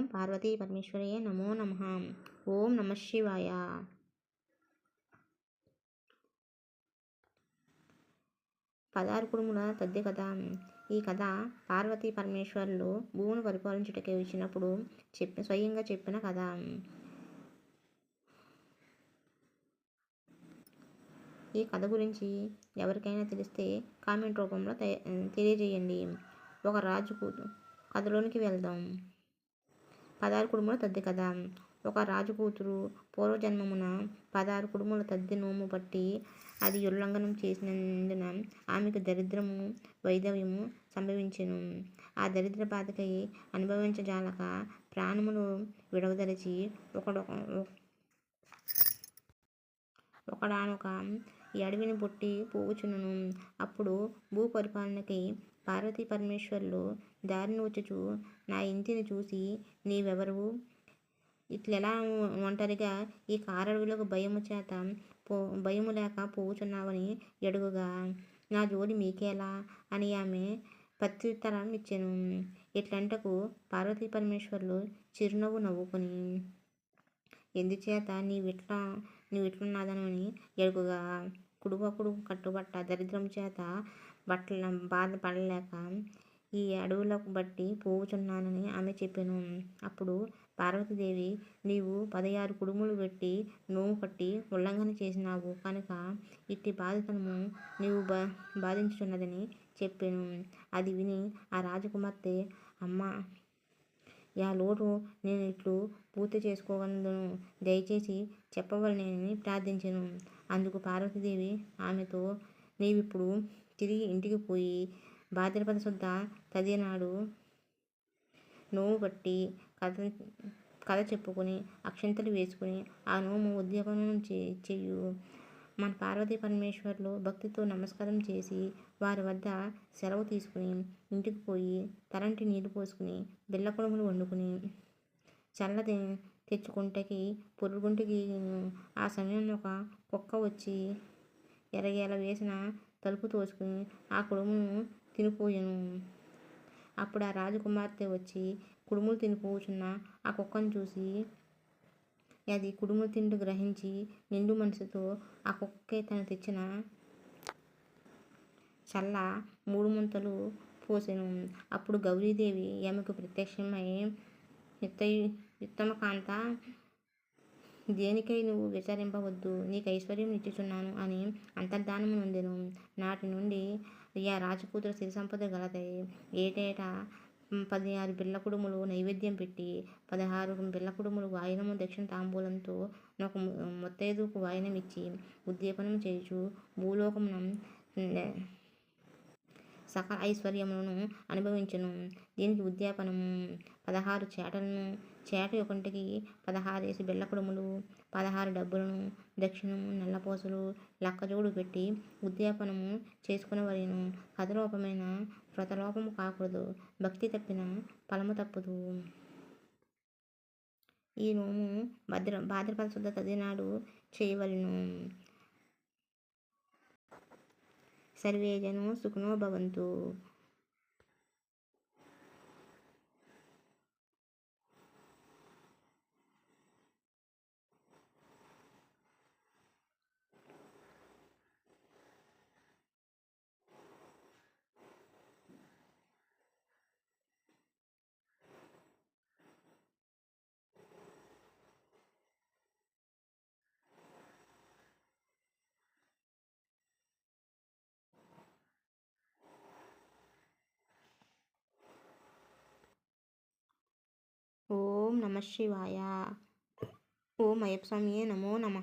ఓం పార్వతీ పరమేశ్వరయ్య నమో నమ. ఓం నమ శివాయ. పదహారు కుడుముల తద్ది కథ. ఈ కథ పార్వతీ పరమేశ్వరులు భూమిని పరిపాలించుటకే వచ్చినప్పుడు చెప్పి స్వయంగా చెప్పిన కథ. ఈ కథ గురించి ఎవరికైనా తెలిస్తే కామెంట్ రూపంలో తెలియజేయండి. ఒక రాజు కథలోనికి వెళ్దాం. పదహారు కుడుముల తద్ది కథ ఒక రాజు కూతురు పూర్వజన్మమున పదహారు కుడుముల తద్ది నోము పట్టి అది ఉల్లంఘనం చేసినందున ఆమెకు దరిద్రము వైధవ్యము సంభవించెను. ఆ దరిద్ర బాధకై అనుభవించజాలక ప్రాణములు విడవదలిచి ఒకడొక ఒకడానొక ఈ అడవిని పుట్టి పోవుచున్నను అప్పుడు భూ పరిపాలనకి పార్వతీ పరమేశ్వరులు దారిని వచ్చుచు నా ఇంటిని చూసి నీవెవరు ఇట్లెలా ఒంటరిగా ఈ కారడవిలోకి భయము చేత పో భయము లేక పోవుచున్నావని ఎడుగుగా నా జోడి మీకేలా అని ఆమె ప్రత్యుత్తరం ఇచ్చాను ఇట్లంటకు పార్వతీ పరమేశ్వరులు చిరునవ్వు నవ్వుకొని ఎందుచేత నీవిట్లా నీవిట్లున్నదనని ఎడుగుగా కుడుకు కట్టుబట్ట దరిద్రం చేత బట్టల బాధపడలేక ఈ అడవులకు బట్టి పోవుచున్నానని ఆమె చెప్పాను. అప్పుడు పార్వతీదేవి నీవు పదహారు కుడుములు పెట్టి నోము కట్టి ఉల్లంఘన చేసినావు కనుక ఇట్టి బాధితను నీవు బా బాధించుచున్నదని చెప్పాను. అది విని ఆ రాజకుమార్తె అమ్మ యా లోటు నేను ఇట్లు పూర్తి చేసుకోగలను. దయచేసి చెప్పవలనని ప్రార్థించను. అందుకు పార్వతీదేవి ఆమెతో నీవిప్పుడు తిరిగి ఇంటికి పోయి భాద్రపద శుద్ధ తదినాడు నోము పట్టి కథ కథ చెప్పుకొని అక్షంతలు వేసుకుని ఆ నోము ఉద్యోగం చే చెయ్యు. మన పార్వతీ పరమేశ్వర్లు భక్తితో నమస్కారం చేసి వారి వద్ద సెలవు తీసుకుని ఇంటికి పోయి తలంటి నీళ్ళు పోసుకుని బిళ్ళ కొడుములు వండుకుని చల్ల తెచ్చుకుంటకి పొరుగుంటికి ఆ సమయంలో ఒక కుక్క వచ్చి ఎరగేల వేసిన తలుపు తోసుకుని ఆ కుడుమును తినిపోయాను. అప్పుడు ఆ రాజకుమార్తె వచ్చి కుడుములు తినిపోచున్న ఆ కుక్కను చూసి అది కుడుములు తింటూ గ్రహించి నిండు మనసుతో ఆ కుక్కే తను తెచ్చిన చల్ల మూడు ముంతలు పోసెను. అప్పుడు గౌరీదేవి ఆమెకు ప్రత్యక్షమై యుత్తమ కాంత దేనికై నువ్వు విచారింపవద్దు? నీకు ఐశ్వర్యం ఇచ్చుచున్నాను అని అంతర్ధానము నొందెను. నాటి నుండి యా రాజకూతురు సిరి సంపద గలదై ఏటేటా పదిహారు బిళ్ళ కుడుములు నైవేద్యం పెట్టి పదహారు బిళ్ళ కుడుములు వాయినము దక్షిణ తాంబూలంతో నాకు ముత్తైదుకు వాయినం ఇచ్చి ఉద్దీపనం చేయుచు భూలోకమున సకల ఐశ్వర్యములను అనుభవించును. దీనికి ఉద్యాపనము పదహారు చేటలను చేట ఒకటికి పదహారేసి బిళ్ళ కుడుములు పదహారు డబ్బులను దక్షిణము నల్లపోసలు లక్కజోడు పెట్టి ఉద్యాపనము చేసుకునవలెను కథలోపమైన వ్రతలోపము కాకూడదు భక్తి తప్పిన ఫలము తప్పదు. ఈ నోము భద్ర భాద్రపద శుద్ధ తదినాడు చేయవలెను. సర్వేజను సుఖనో భవంతు. ఓం నమ శివాయ. ఓం అయ్యప్ప స్వామియే నమో నమ.